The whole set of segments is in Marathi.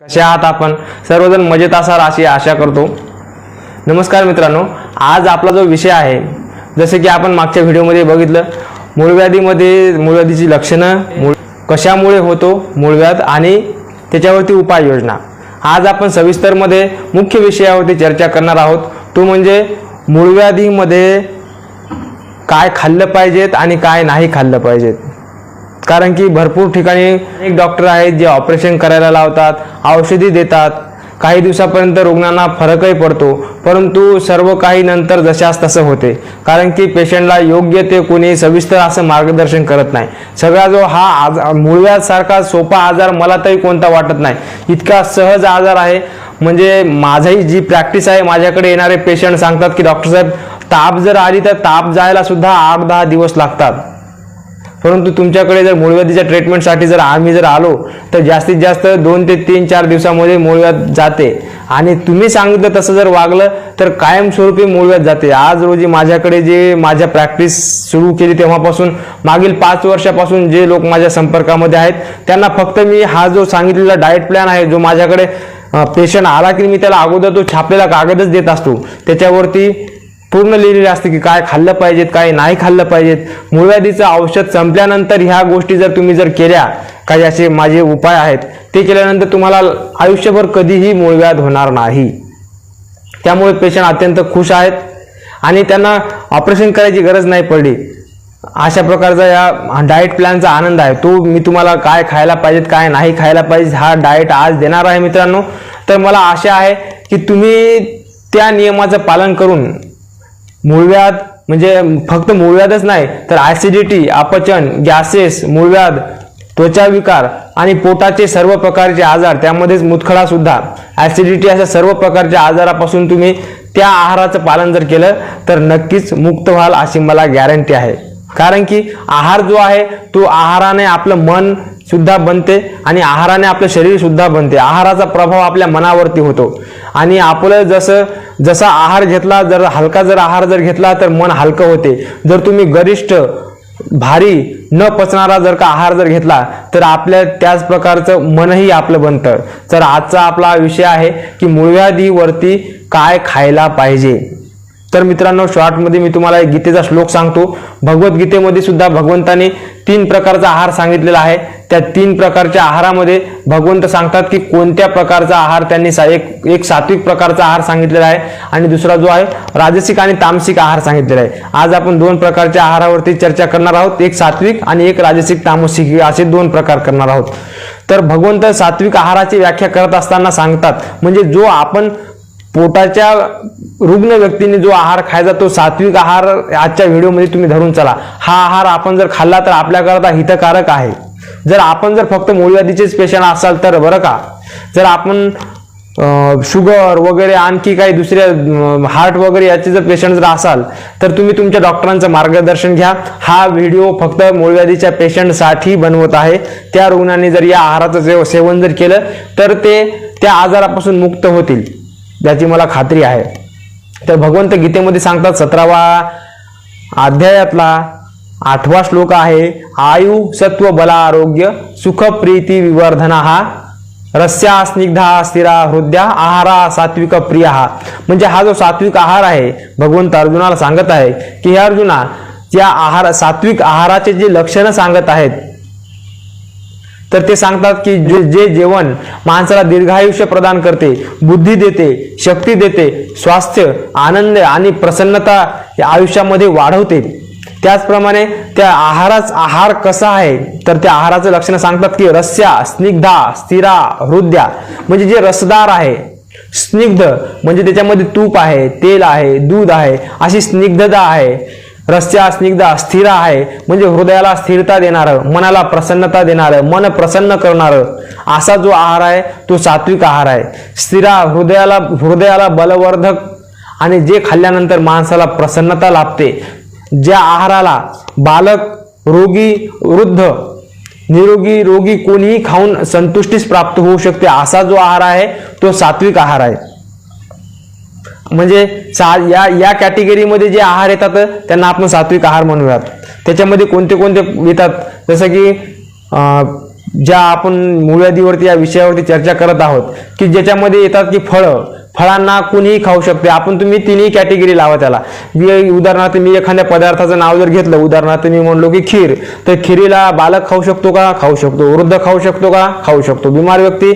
कसे आहात आपण? सर्वजण मजेत असाल अशी आशा करतो. नमस्कार मित्रांनो आज आपला जो विषय आहे जसे की आपण मागच्या व्हिडिओमध्ये बघितलं मूळव्याधीमध्ये मूळव्याधीची लक्षणं मूळ कशामुळे होतो मूळव्याध आणि त्याच्यावरती उपाययोजना आज आपण सविस्तरमध्ये मुख्य विषयावरती चर्चा करणार आहोत. तो म्हणजे मूळव्याधीमध्ये काय खाल्लं पाहिजेत आणि काय नाही खाल्लं पाहिजेत. कारण की भरपूर ठिकाणी एक डॉक्टर आहेत जे ऑपरेशन करायला लावतात औषधी देतात. काही दिवसापर्यंत रुग्णांना फरकही पडतो परंतु सर्व काही नंतर जशास तसं होते. कारण की पेशंटला योग्य ते कोणी सविस्तर असं मार्गदर्शन करत नाही. सगळा जो हा आज मूळव्यासारखा सोपा आजार मला तरी कोणता वाटत नाही. इतका सहज आजार आहे. म्हणजे माझाही जी प्रॅक्टिस आहे माझ्याकडे येणारे पेशंट सांगतात की डॉक्टर साहेब ताप जर आली तर ताप जायला सुद्धा आठ दहा दिवस लागतात. परंतु तुमच्याकडे जर मूळव्याधीच्या ट्रीटमेंटसाठी जर आम्ही जर आलो तर जास्तीत जास्त दोन ते तीन चार दिवसामध्ये मूळव्याध जाते. आणि तुम्ही सांगितलं तसं जर वागलं तर कायमस्वरूपी मूळव्याध जाते. आज रोजी माझ्याकडे जे माझ्या प्रॅक्टिस सुरू केली तेव्हापासून मागील पाच वर्षापासून जे लोक माझ्या संपर्कामध्ये आहेत त्यांना फक्त मी हा जो सांगितलेला डाएट प्लॅन आहे जो माझ्याकडे पेशंट आला की मी त्याला अगोदर तो छापलेला कागदच देत असतो. त्याच्यावरती पूर्ण लिहिलेले असते की काय खाल्लं पाहिजेत काय नाही खाल्लं पाहिजेत. मूळव्याधीचं औषध संपल्यानंतर ह्या गोष्टी जर तुम्ही जर केल्या काही असे माझे उपाय आहेत ते केल्यानंतर तुम्हाला आयुष्यभर कधीही मूळव्याध होणार नाही. त्यामुळे पेशंट अत्यंत खुश आहेत आणि त्यांना ऑपरेशन करायची गरज नाही पडली. अशा प्रकारचा या डाएट प्लॅनचा आनंद आहे. तो मी तुम्हाला काय खायला पाहिजेत काय नाही खायला पाहिजे हा डाएट आज देणार आहे मित्रांनो. तर मला आशा आहे की तुम्ही त्या नियमाचं पालन करून मूळव्याध म्हणजे फक्त मूळव्याधच नाही तर ॲसिडिटी अपचन गॅसेस मूळव्याध त्वचा विकार आणि पोटाचे सर्व प्रकारचे आजार त्यामध्येच मुतखडा सुद्धा. ॲसिडिटी अशा सर्व प्रकारच्या आजारापासून तुम्ही त्या आहाराचं पालन जर केलं तर नक्कीच मुक्त व्हाल अशी मला गॅरंटी आहे. कारण की आहार जो आहे तो आहाराने आपलं मन सुद्धा बनते आणि आहाराने आपलं शरीर सुद्धा बनते. आहाराचा प्रभाव आपल्या मनावरती होतो. आणि आपलं जसं जसा आहार घेतला जर हलका जर आहार जर घेतला तर मन हलकं होते. जर तुम्ही गरिष्ठ भारी न पचणारा जर का आहार जर घेतला तर आपल्या त्याच प्रकारचं मनही आपलं बनतं. तर आजचा आपला विषय आहे की मूळव्याधीवरती काय खायला पाहिजे. तर मित्रांनो शॉर्टमध्ये मी तुम्हाला एक गीतेचा श्लोक सांगतो. भगवद्गीतेमध्ये सुद्धा भगवंताने तीन प्रकारचा आहार सांगितलेला आहे. त्या तीन प्रकारच्या आहारामध्ये भगवंत सांगतात की कोणत्या प्रकारचा आहार त्यांनी सा- एक एक सात्विक प्रकारचा आहार सांगितलेला आहे आणि दुसरा जो आहे राजसिक आणि तामसिक आहार सांगितलेला आहे. आज आपण दोन प्रकारच्या आहारावरती चर्चा करणार आहोत. एक सात्विक आणि एक राजसिक तामसिक असे दोन प्रकार करणार आहोत. तर भगवंत सात्विक आहाराची व्याख्या करत असताना सांगतात म्हणजे जो आपण पोटाच्या रुग्ण व्यक्तीने जो आहार खायचा तो सात्विक आहार आजच्या व्हिडिओमध्ये तुम्ही धरून चला. हा आहार आपण जर खाल्ला तर आपल्याकरता हितकारक आहे. जर आपण जर फक्त मूळव्याधीचेच पेशंट असाल तर बरं का? जर आपण शुगर वगैरे आणखी काही दुसऱ्या हार्ट वगैरे याचे जर पेशंट जर असाल तर तुम्ही तुमच्या डॉक्टरांचं मार्गदर्शन घ्या. हा व्हिडिओ फक्त मूळव्याधीच्या पेशंटसाठी बनवत आहे. त्या रुग्णांनी जर या आहाराचं सेवन जर केलं तर ते त्या आजारापासून मुक्त होतील. ज्याची मला खात्री आहे. तर भगवंत गीतेमध्ये सांगतात सतरावा अध्यायातला आठवा श्लोक आहे आयु सत्व बला आरोग्य सुख प्रीती विवर्धना हा रस्या स्निग्धा स्थिरा हृदया आहारा सात्विक प्रिय हा म्हणजे हा जो सात्विक आहार आहे भगवंत अर्जुनाला सांगत आहे की हे अर्जुना या आहार सात्विक आहाराचे जे लक्षणं सांगत आहेत तर ते सांगतात की जे जे जेवण माणसाला दीर्घायुष्य प्रदान करते बुद्धी देते शक्ती देते स्वास्थ्य आनंद आणि प्रसन्नता या आयुष्यामध्ये वाढवते. त्याचप्रमाणे त्या आहाराच आहार कसा आहे? तर त्या आहाराचं लक्षणं सांगतात की रस्या स्निग्धा स्थिरा हृदया म्हणजे जे रसदार आहे. स्निग्ध म्हणजे त्याच्यामध्ये तूप आहे तेल आहे दूध आहे अशी स्निग्धता आहे. रस्त्या स्निग्धा स्थिर आहे. म्हणजे हृदयाला स्थिरता देणारं मनाला प्रसन्नता देणारं मन प्रसन्न करणारं असा जो आहार आहे तो सात्विक आहार आहे. स्थिरा हृदयाला हृदयाला बलवर्धक आणि जे खाल्ल्यानंतर माणसाला प्रसन्नता लाभते. ज्या आहाराला बालक रोगी वृद्ध निरोगी रोगी कोणीही खाऊन संतुष्टीस प्राप्त होऊ शकते असा जो आहार आहे तो सात्विक आहार आहे. म्हणजे सा या या कॅटेगरीमध्ये जे आहार येतात त्यांना आपण सात्विक आहार म्हणूयात. त्याच्यामध्ये कोणते कोणते येतात? जसं की ज्या आपण मूळव्याधीवरती या विषयावरती चर्चा करत आहोत की ज्याच्यामध्ये येतात की फळं. फळांना कुणीही खाऊ शकते. आपण तुम्ही तिन्ही कॅटेगरी लावा त्याला. मी उदाहरणार्थ मी एखाद्या पदार्थाचं नाव जर घेतलं उदाहरणार्थ मी म्हणलो की खीर. तर खिरीला बालक खाऊ शकतो का? खाऊ शकतो. वृद्ध खाऊ शकतो का? खाऊ शकतो. बिमार व्यक्ती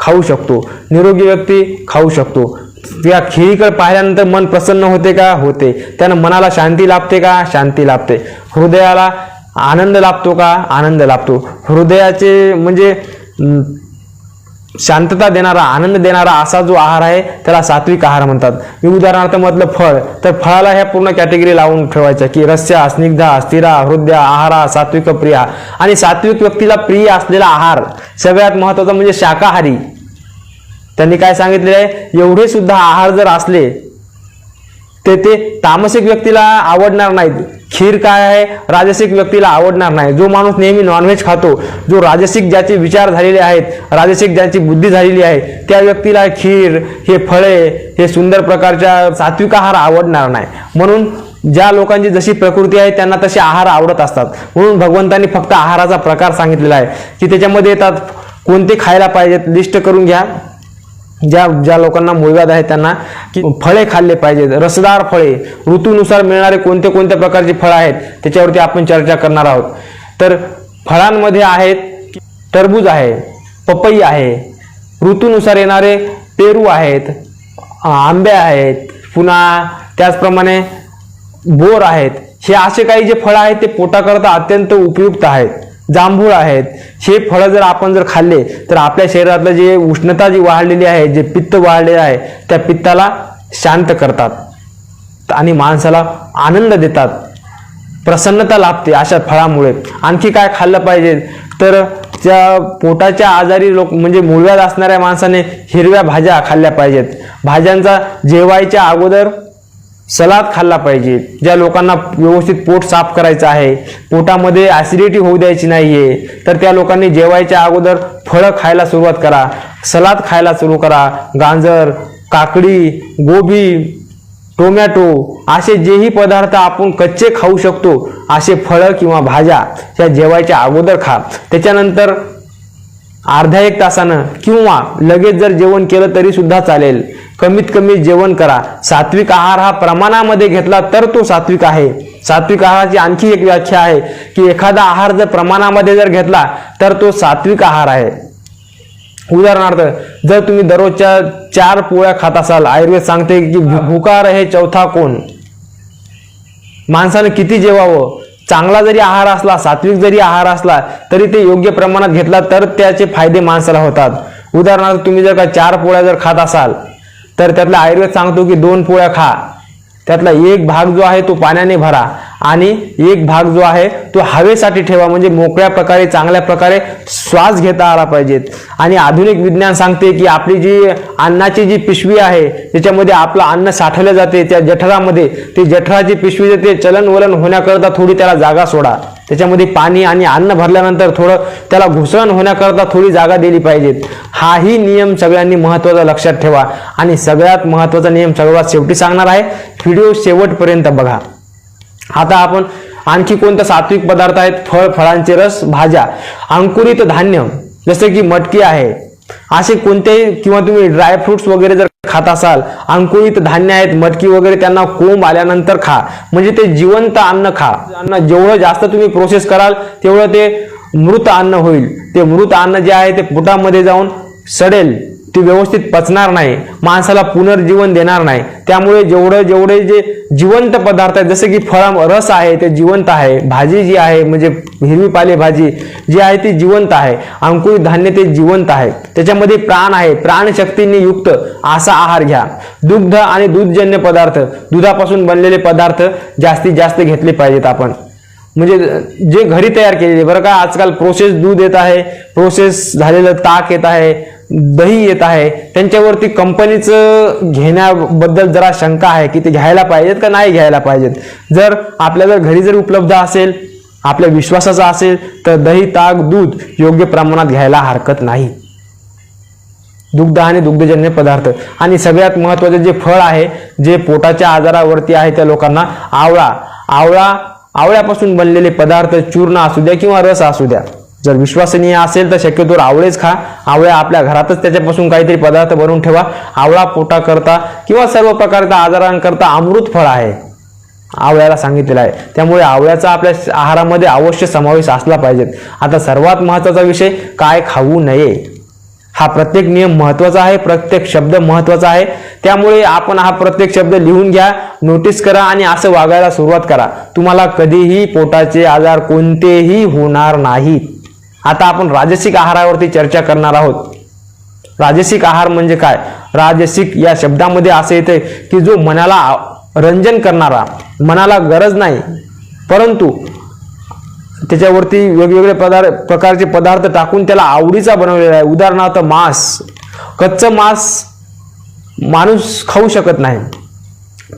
खाऊ शकतो. निरोगी व्यक्ती खाऊ शकतो. त्या खिरीकडे पाहिल्यानंतर मन प्रसन्न होते का? होते. त्यानं मनाला शांती लाभते का? शांती लाभते. हृदयाला आनंद लाभतो का? आनंद लाभतो. हृदयाचे म्हणजे शांतता देणारा आनंद देणारा असा जो आहार आहे त्याला सात्विक आहार म्हणतात. मी उदाहरणार्थ म्हटलं फळ तर फळाला ह्या पूर्ण कॅटेगरी लावून ठेवायच्या की रस्या स्निग्धा स्थिरा हृदया आहारा सात्विक प्रिया. आणि सात्विक व्यक्तीला प्रिय असलेला आहार सगळ्यात महत्त्वाचा म्हणजे शाकाहारी. त्यांनी काय सांगितलेलं आहे? एवढे सुद्धा आहार जर असले ते ते तामसिक व्यक्तीला आवडणार नाहीत. खीर काय आहे? राजसिक व्यक्तीला आवडणार नाही. जो माणूस नेहमी नॉनव्हेज खातो जो राजसिक ज्याचे विचार झालेले आहेत राजसिक ज्याची बुद्धी झालेली आहे त्या व्यक्तीला खीर हे फळे हे सुंदर प्रकारच्या सात्विक आहार आवडणार नाही. म्हणून ज्या लोकांची जशी प्रकृती आहे त्यांना तसे आहार आवडत असतात. म्हणून भगवंतांनी फक्त आहाराचा प्रकार सांगितलेला आहे की त्याच्यामध्ये येतात कोणते खायला पाहिजेत लिस्ट करून घ्या. ज्या ज्या लोकांना मूळव्याध आहे त्यांना की फळे खाल्ले पाहिजेत. रसदार फळे ऋतूनुसार मिळणारे कोणते कोणत्या प्रकारची फळं आहेत त्याच्यावरती आपण चर्चा करणार आहोत. तर फळांमध्ये आहेत टरबूज आहे पपई आहे ऋतूनुसार येणारे पेरू आहेत आंबे आहेत पुन्हा त्याचप्रमाणे बोर आहेत. हे असे काही जे फळं आहेत ते पोटाकरता अत्यंत उपयुक्त आहेत. जांभूळ आहेत. हे फळं जर आपण जर खाल्ले तर आपल्या शरीरातलं जे उष्णता जी वाढलेली आहे जे पित्त वाढलेलं आहे त्या पित्ताला शांत करतात. आणि माणसाला आनंद देतात. प्रसन्नता लाभते अशा फळामुळे. आणखी काय खाल्लं पाहिजे? तर त्या पोटाच्या आजारी लोक म्हणजे मुळव्यात असणाऱ्या माणसाने हिरव्या भाज्या खाल्ल्या पाहिजेत. भाज्यांचा जेवायच्या अगोदर सलाद खाल्ला पाहिजे. ज्या लोकांना व्यवस्थित पोट साफ करायचं आहे पोटामध्ये ॲसिडिटी होऊ द्यायची नाही आहे तर त्या लोकांनी जेवायच्या अगोदर फळं खायला सुरुवात करा. सलाद खायला सुरू करा. गाजर काकडी गोबी टोमॅटो असे जेही पदार्थ आपण कच्चे खाऊ शकतो असे फळं किंवा भाज्या त्या जेवायच्या अगोदर खा. त्याच्यानंतर अर्ध्या एक तासानं किंवा लगेच जर जेवण केलं तरी सुद्धा चालेल. कमीत कमी जेवण करा. सात्विक आहार हा प्रमाणामध्ये घेतला तर तो सात्विक आहे. सात्विक आहाराची आणखी एक व्याख्या आहे की एखादा आहार जर प्रमाणामध्ये जर घेतला तर तो सात्विक आहार आहे. उदाहरणार्थ जर तुम्ही दररोजच्या चार पोळ्या खात असाल आयुर्वेद सांगते की भु- हे चौथा कोण? माणसानं किती जेवावं? चांगला जरी आहार असला सात्विक जरी आहार असला तरी ते योग्य प्रमाणात घेतला तर त्याचे फायदे माणसाला होतात. उदाहरणार्थ तुम्ही जर का चार पोळ्या जर खात असाल तर त्यातला आयुर्वेद सांगतो की दोन पोळ्या खा. त्यातला एक भाग जो आहे तो पाण्याने भरा आणि एक भाग जो आहे तो हवेसाठी ठेवा. म्हणजे मोकळ्या प्रकारे चांगल्या प्रकारे श्वास घेता आला पाहिजेत. आणि आधुनिक विज्ञान सांगते की आपली जी अन्नाची जी पिशवी आहे त्याच्यामध्ये आपलं अन्न साठवलं जाते त्या जठरामध्ये ती जठराची पिशवी ते चलन वलन होण्याकरता थोडी त्याला जागा सोडा. त्याच्यामध्ये पाणी आणि अन्न भरल्यानंतर थोडं त्याला घुसळण होण्याकरता थोडी जागा दिली पाहिजेत हाही नियम सगळ्यांनी महत्त्वाचा लक्षात ठेवा. आणि सगळ्यात महत्त्वाचा नियम सर्वात शेवटी सांगणार आहे व्हिडिओ शेवटपर्यंत बघा. आता आपण आणखी कोणते सात्विक पदार्थ आहेत? फळ फळांचे रस भाज्या. अंकुरित धान्य जसे की मटकी आहे. असे कोणतेही किंवा तुम्ही ड्रायफ्रुट्स वगैरे जर खात असाल अंकुरित धान्य आहेत मटकी वगैरे त्यांना कोंब आल्यानंतर खा. म्हणजे ते जिवंत अन्न खा. अन्न जेवढं जास्त तुम्ही प्रोसेस कराल तेवढं ते मृत अन्न होईल. ते मृत अन्न जे आहे ते पोटामध्ये जाऊन सडेल. ती व्यवस्थित पचणार नाही माणसाला पुनर्जीवन देणार नाही. त्यामुळे जेवढं जेवढे जे जिवंत पदार्थ आहेत जसे की फळा रस आहे ते जिवंत आहे. भाजी जी आहे म्हणजे हिरवी पालेभाजी जी आहे ती जिवंत आहे. अंकुरित धान्य ते जिवंत आहे. त्याच्यामध्ये प्राण आहे. प्राणशक्तीने युक्त असा आहार घ्या. दुग्ध आणि दूधजन्य पदार्थ दुधापासून बनलेले पदार्थ जास्तीत जास्त घेतले पाहिजेत आपण. म्हणजे जे घरी तयार केलेले बरं का आजकाल प्रोसेस दूध येत आहे. प्रोसेस झालेलं ताक येत आहे. दही येत आहे त्यांच्यावरती कंपनीचं घेण्याबद्दल जरा शंका आहे की ते घ्यायला पाहिजेत का नाही घ्यायला पाहिजेत. जर आपल्याला घरी जर उपलब्ध असेल आपल्या विश्वासाचा असेल तर दही ताक दूध योग्य प्रमाणात घ्यायला हरकत नाही. दुग्ध आणि दुग्धजन्य पदार्थ. आणि सगळ्यात महत्त्वाचे जे फळ आहे जे पोटाच्या आजारावरती आहे त्या लोकांना आवळा. आवळा आवळ्यापासून बनलेले पदार्थ चूर्ण असू द्या किंवा रस असू द्या. जर विश्वसनीय असेल तर शक्यतो आवळेच खा. आवळ्या आपल्या घरातच त्याच्यापासून काहीतरी पदार्थ बनवून ठेवा. आवळा पोटाकरता किंवा सर्व प्रकारच्या आजारांकरता अमृत फळ आहे. आवळ्याला सांगितलेलं आहे. त्यामुळे आवळ्याचा आपल्या आहारामध्ये अवश्य समावेश असला पाहिजे आता सर्वात महत्त्वाचा विषय काय खाऊ नये? हा प्रत्येक नियम महत्त्वाचा आहे प्रत्येक शब्द महत्त्वाचा आहे. त्यामुळे आपण हा प्रत्येक शब्द लिहून घ्या नोटीस करा आणि असं वागायला सुरुवात करा. तुम्हाला कधीही पोटाचे आजार कोणतेही होणार नाहीत. आता आपण राजसिक आहारावरती चर्चा करणार आहोत. राजसिक आहार म्हणजे काय? राजसिक या शब्दामध्ये असं येते की जो मनाला रंजन करणारा मनाला गरज नाही परंतु त्याच्यावरती वेगवेगळे पदार्थ प्रकारचे पदार्थ टाकून त्याला आवडीचा बनवलेला आहे. उदाहरणार्थ मांस. कच्चं मांस माणूस खाऊ शकत नाही.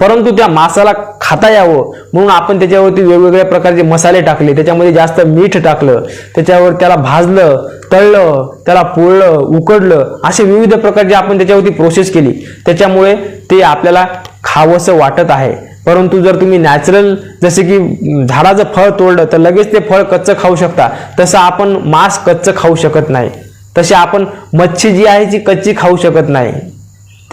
परंतु त्या मासाला खाता यावं. म्हणून आपण त्याच्यावरती वेगवेगळ्या प्रकारचे मसाले टाकले. त्याच्यामध्ये जास्त मीठ टाकलं. त्याच्यावर त्याला भाजलं तळलं त्याला पोळलं उकडलं असे विविध प्रकारचे आपण त्याच्यावरती प्रोसेस केली. त्याच्यामुळे ते आपल्याला खावंसं वाटत आहे. परंतु जर तुम्ही नॅचरल जसे की झाडाचं फळ तोडलं तर लगेच ते फळ कच्चं खाऊ शकता. तसं आपण मांस कच्चं खाऊ शकत नाही. तसे आपण मच्छी जी आहे ती कच्ची खाऊ शकत नाही.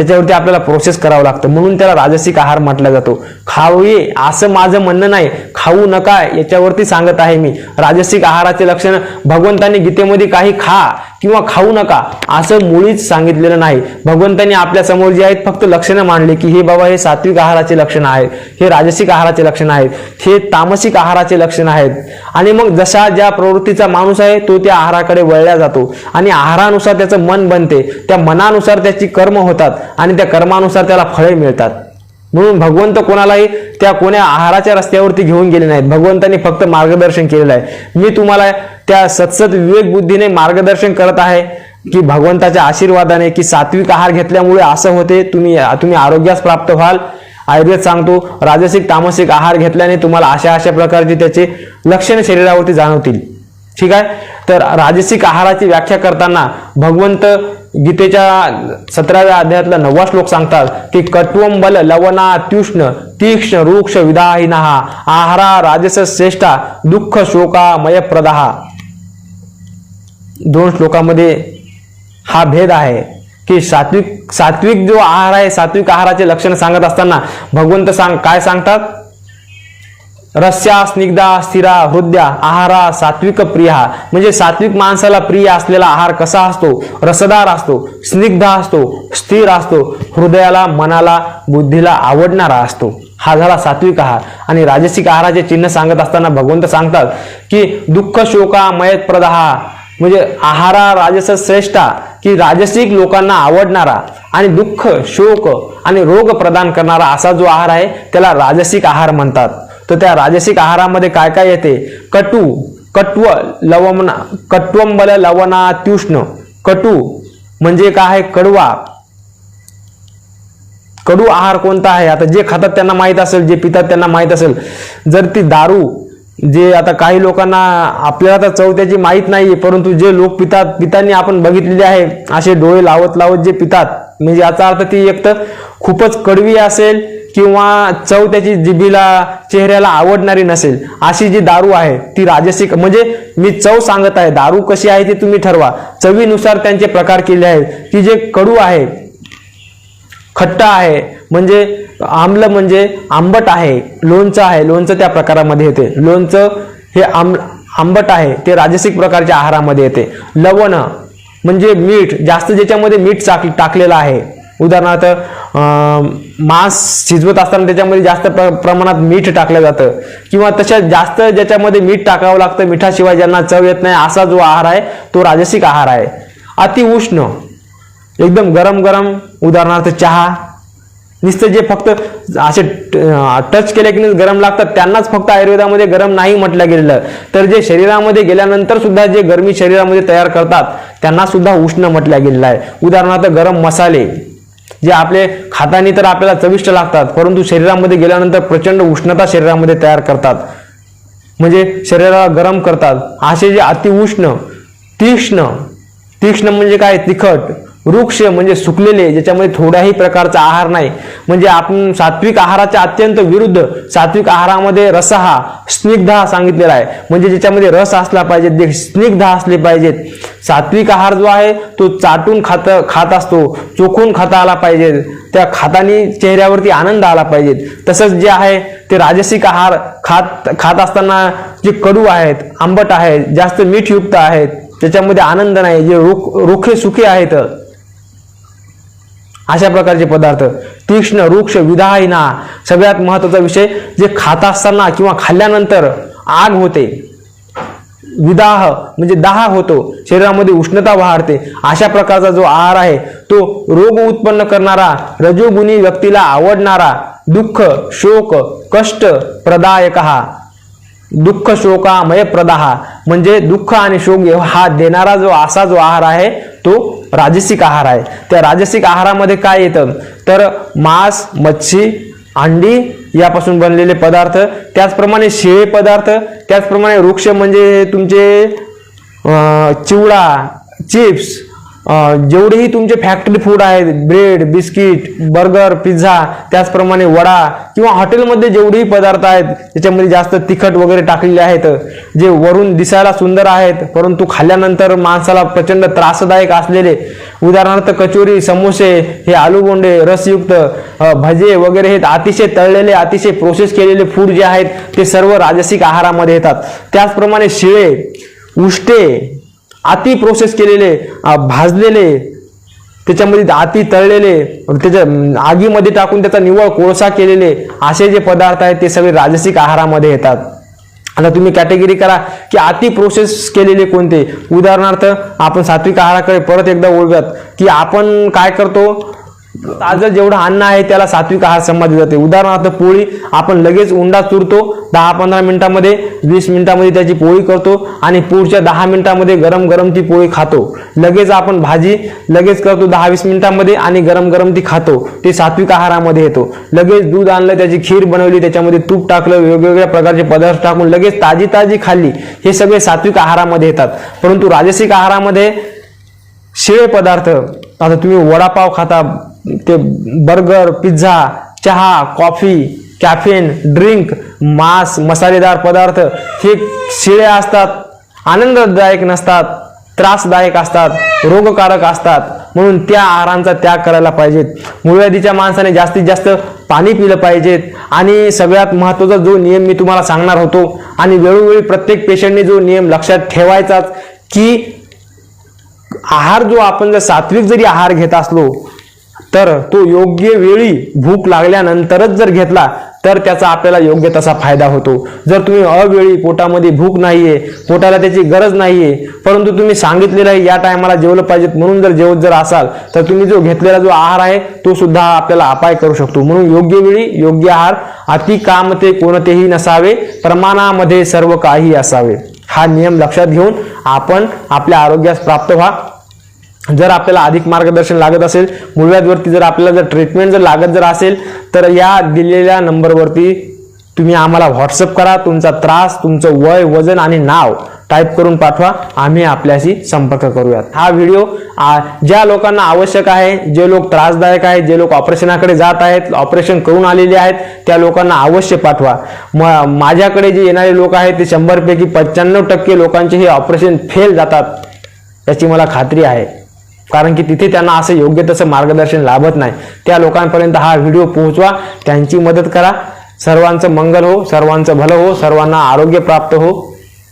त्याच्यावरती आपल्याला प्रोसेस करावं लागतं. म्हणून त्याला राजसिक आहार म्हटला जातो. खाऊये असं माझं म्हणणं नाही. खाऊ नका याच्यावरती सांगत आहे मी. राजसिक आहाराचे लक्षण भगवंतांनी गीतेमध्ये काही खा. किंवा खाऊ नका असं मुळीच सांगितलेलं नाही. भगवंतांनी आपल्यासमोर जे आहेत फक्त लक्षणं मांडले की हे बाबा हे सात्विक आहाराचे लक्षण आहेत हे राजसिक आहाराचे लक्षण आहेत हे तामसिक आहाराचे लक्षण आहेत. आणि मग जशा ज्या प्रवृत्तीचा माणूस आहे तो त्या आहाराकडे वळला जातो. आणि आहारानुसार त्याचं मन बनते त्या मनानुसार त्याची कर्म होतात आणि त्या कर्मानुसार त्याला फळे मिळतात. म्हणून भगवंत कोणालाही त्या कोण्या आहाराच्या रस्त्यावरती घेऊन गेले नाहीत. भगवंतांनी फक्त मार्गदर्शन केलेलं आहे. मी तुम्हाला त्या सत्सत विवेक बुद्धीने मार्गदर्शन करत आहे की भगवंताच्या आशीर्वादाने की सात्विक आहार घेतल्यामुळे असं होते. तुम्ही तुम्ही आरोग्यास प्राप्त व्हाल. आयुर्वेद सांगतो राजसिक तामसिक आहार घेतल्याने तुम्हाला अशा अशा प्रकारचे त्याचे लक्षण शरीरावरती जाणवतील. ठीक आहे? तर राजसिक आहाराची व्याख्या करताना भगवंत गीतेच्या सतराव्या अध्यायातला नववा श्लोक सांगतात की कट्वम बल लवना त्युष्ण तीक्ष्ण रुक्ष विदाहिनहा आहारा राजस श्रेष्ठा दुःख शोका मयप्रदाहा दोन श्लोकामध्ये हा भेद आहे की सात्विक सात्विक जो आहार आहे सात्विक आहाराचे लक्षण सांगत असताना भगवंत सांग काय सांगतात? रस्या स्निग्धा स्थिरा हृदया आहारा सात्विक प्रिया. म्हणजे सात्विक माणसाला प्रिय असलेला आहार कसा असतो? रसदार असतो स्निग्ध असतो स्थिर असतो हृदयाला मनाला बुद्धीला आवडणारा असतो. हा झाला सात्विक आहार. आणि राजसिक आहाराचे चिन्ह सांगत असताना भगवंत सांगतात की दुःख शोका मयत प्रदाहा म्हणजे आहारा राजस श्रेष्ठा की राजसिक लोकांना आवडणारा आणि दुःख शोक आणि रोग प्रदान करणारा असा जो आहार आहे त्याला राजसिक आहार म्हणतात. तर त्या राजसिक आहारामध्ये काय काय येते? कटू कट्व लवमना कट्वंबल लवणा त्युष्ण कटू म्हणजे काय आहे? कडवा. कडू आहार कोणता आहे? आता जे खातात त्यांना माहीत असेल जे पितात त्यांना माहीत असेल. जर ती दारू जे आता काही लोकांना आपल्याला तर चव त्याची माहीत नाही परंतु जे लोक पितात पितांनी आपण बघितलेले आहे असे डोळे लावत लावत जे पितात म्हणजे याचा अर्थ ती एक तर खूपच कडवी असेल किंवा चव त्याची जिभीला चेहऱ्याला आवडणारी नसेल अशी जी दारू आहे ती राजसिक म्हणजे मी चव सांगत आहे दारू कशी आहे ती तुम्ही ठरवा. चवीनुसार त्यांचे प्रकार केले आहेत. की जे कडू आहे खट्टा आहे म्हणजे आम्ल म्हणजे आंबट आहे लोणचं आहे लोणचं त्या प्रकारामध्ये येते. लोणचं हे आंब आंबट आहे ते राजसिक प्रकारच्या आहारामध्ये येते. लवण म्हणजे मीठ जास्त ज्याच्यामध्ये मीठ टाक टाकलेलं आहे उदाहरणार्थ मांस शिजवत असताना त्याच्यामध्ये जास्त प्र- प्रमाणात मीठ टाकलं जातं. किंवा तशा जास्त ज्याच्यामध्ये मीठ टाकावं लागतं मिठाशिवाय ज्यांना चव येत नाही असा जो आहार आहे तो राजसिक आहार आहे. अतिउष्ण एकदम गरम गरम उदाहरणार्थ चहा. नुसतं जे फक्त असे टच केले की गरम लागतात त्यांनाच फक्त आयुर्वेदामध्ये गरम नाही म्हटलं गेलेलं. तर जे शरीरामध्ये गेल्यानंतर सुद्धा जे गरमी शरीरामध्ये तयार करतात त्यांना सुद्धा उष्ण म्हटलं गेलेलं आहे. उदाहरणार्थ गरम मसाले. जे आपले खातानी तर आपल्याला चविष्ट लागतात परंतु शरीरामध्ये गेल्यानंतर प्रचंड उष्णता शरीरामध्ये तयार करतात. म्हणजे शरीराला गरम करतात. असे जे अतिउष्ण तीक्ष्ण तीक्ष्ण म्हणजे काय? तिखट वृक्ष म्हणजे सुकलेले ज्याच्यामध्ये थोड्याही प्रकारचा आहार नाही. म्हणजे आपण सात्विक आहाराच्या अत्यंत विरुद्ध सात्विक आहारामध्ये रसहा स्निग्ध सांगितलेला आहे. म्हणजे ज्याच्यामध्ये रस असला पाहिजे जे स्निग्ध असले पाहिजेत. सात्विक आहार जो आहे तो चाटून खात खात असतो चोखून खाता आला पाहिजे. त्या खातानी चेहऱ्यावरती आनंद आला पाहिजे. तसंच जे आहे ते राजसिक आहार खात खात असताना जे कडू आहेत आंबट आहेत जास्त मीठयुक्त आहेत त्याच्यामध्ये आनंद नाही जे रोख रोखे सुखे आहेत अशा प्रकारचे पदार्थ. तीक्ष्ण वृक्ष विदाहिना. सगळ्यात महत्त्वाचा विषय जे खात असताना किंवा खाल्ल्यानंतर आग होते. विदाह म्हणजे दाह होतो. शरीरामध्ये उष्णता वाढते. अशा प्रकारचा जो आहार आहे तो रोग उत्पन्न करणारा रजोगुणी व्यक्तीला आवडणारा दुःख शोक कष्ट प्रदायक. हा दुःख शोकामय प्रदाह म्हणजे दुःख आणि शोक हा देणारा जो असा जो आहार आहे तो राजसिक आहार आहे. त्या राजसिक आहारामध्ये काय येतं? तर मांस मच्छी अंडी यापासून बनलेले पदार्थ त्याचप्रमाणे शेळे पदार्थ त्याचप्रमाणे वृक्ष म्हणजे तुमचे चिवडा चिप्स जेवढेही तुमचे फॅक्टरी फूड आहेत ब्रेड बिस्किट बर्गर पिझ्झा त्याचप्रमाणे वडा किंवा हॉटेलमध्ये जेवढेही पदार्थ आहेत त्याच्यामध्ये जास्त तिखट वगैरे टाकलेले आहेत जे वरून दिसायला सुंदर आहेत परंतु खाल्ल्यानंतर माणसाला प्रचंड त्रासदायक असलेले उदाहरणार्थ कचोरी समोसे हे आलू बोंडे रसयुक्त भजे वगैरे हे अतिशय तळलेले अतिशय प्रोसेस केलेले फूड जे आहेत ते सर्व राजसिक आहारामध्ये येतात. त्याचप्रमाणे शिळे उष्टे अति प्रोसेस केलेले भाजलेले त्याच्यामध्ये अति तळलेले त्याच्या आगीमध्ये टाकून त्याचा निव्वळ कोळसा केलेले असे जे पदार्थ आहेत ते सगळे राजसिक आहारामध्ये येतात. आता तुम्ही कॅटेगरी करा की अति प्रोसेस केलेले कोणते? उदाहरणार्थ आपण सात्विक आहाराकडे परत एकदा वळूयात की आपण काय करतो? ताजं जेवढं अन्न आहे त्याला सात्विक आहार संबंधित जाते. उदाहरणार्थ पोळी आपण लगेच उंडा चुरतो दहा पंधरा मिनिटांमध्ये वीस मिनिटामध्ये त्याची पोळी करतो आणि पुढच्या दहा मिनिटांमध्ये गरम गरम ती पोळी खातो. लगेच आपण भाजी लगेच करतो दहा वीस मिनिटांमध्ये आणि गरम गरम ती खातो. ते सात्विक आहारामध्ये येतो. लगेच दूध आणलं त्याची खीर बनवली त्याच्यामध्ये तूप टाकलं वेगवेगळ्या प्रकारचे पदार्थ टाकून लगेच ताजी ताजी खाल्ली. हे सगळे सात्विक आहारामध्ये येतात. परंतु राजसिक आहारामध्ये शेळ पदार्थ आता तुम्ही वडापाव खाता ते बर्गर पिझ्झा चहा कॉफी कॅफेन ड्रिंक मांस मसालेदार पदार्थ हे शिळे असतात आनंददायक नसतात त्रासदायक असतात रोगकारक असतात. म्हणून त्या आहारांचा त्याग करायला पाहिजेत. मूळव्याधीच्या माणसाने जास्तीत जास्त पाणी पिलं पाहिजेत. आणि सगळ्यात महत्त्वाचा जो नियम मी तुम्हाला सांगणार होतो आणि वेळोवेळी प्रत्येक पेशंटने जो नियम लक्षात ठेवायचाच की आहार जो आपण जर सात्विक जरी आहार घेत असलो तर तो योग्य वेळी भूक लागल्यानंतरच जर घेतला तर त्याचा आपल्याला योग्य तसा फायदा होतो. जर तुम्ही अवेळी पोटामध्ये भूक नाहीये पोटाला त्याची गरज नाहीये परंतु तुम्ही सांगितलेलं आहे या टायमाला जेवलं पाहिजेत म्हणून जर जेवत जर असाल तर तुम्ही जो घेतलेला जो आहार आहे तो सुद्धा आपल्याला अपाय करू शकतो. म्हणून योग्य वेळी योग्य आहार अति काम ते कोणतेही नसावे प्रमाणामध्ये सर्व काही असावे. हा नियम लक्षात घेऊन आपण आपल्या आरोग्यास प्राप्त व्हा. जर आपल्याला अधिक मार्गदर्शन लागत असेल मूळव्याधवरती जर आपल्याला जर ट्रीटमेंट जर लागत जर असेल तर या दिलेल्या नंबरवरती तुम्ही आम्हाला व्हॉट्सअप करा. तुमचा त्रास तुमचं वय वजन आणि नाव टाईप करून पाठवा. आम्ही आपल्याशी संपर्क करूयात. हा व्हिडिओ आ, ज्या लोकांना आवश्यक आहे जे लोक त्रासदायक आहेत जे लोक ऑपरेशनाकडे जात आहेत ऑपरेशन करून आलेले आहेत त्या लोकांना अवश्य पाठवा. म माझ्याकडे जे येणारे लोक आहेत ते शंभरपैकी पंच्याण्णव टक्के लोकांचे हे ऑपरेशन फेल जातात याची मला खात्री आहे. कारण की तिथे त्यांना असं योग्य तसं मार्गदर्शन लाभत नाही. त्या लोकांपर्यंत हा व्हिडिओ पोहोचवा. त्यांची मदत करा. सर्वांचं मंगल हो सर्वांचं भलं हो सर्वांना आरोग्य प्राप्त हो.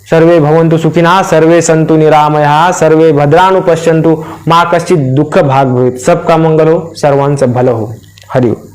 सर्वे भवंतु सुखिना सर्वे संतु निरामया सर्वे भद्रानुपश्यंतु मा कश्चित दुःख भाग भवित सबका मंगल हो सर्वांचं भलं हो। हरिओम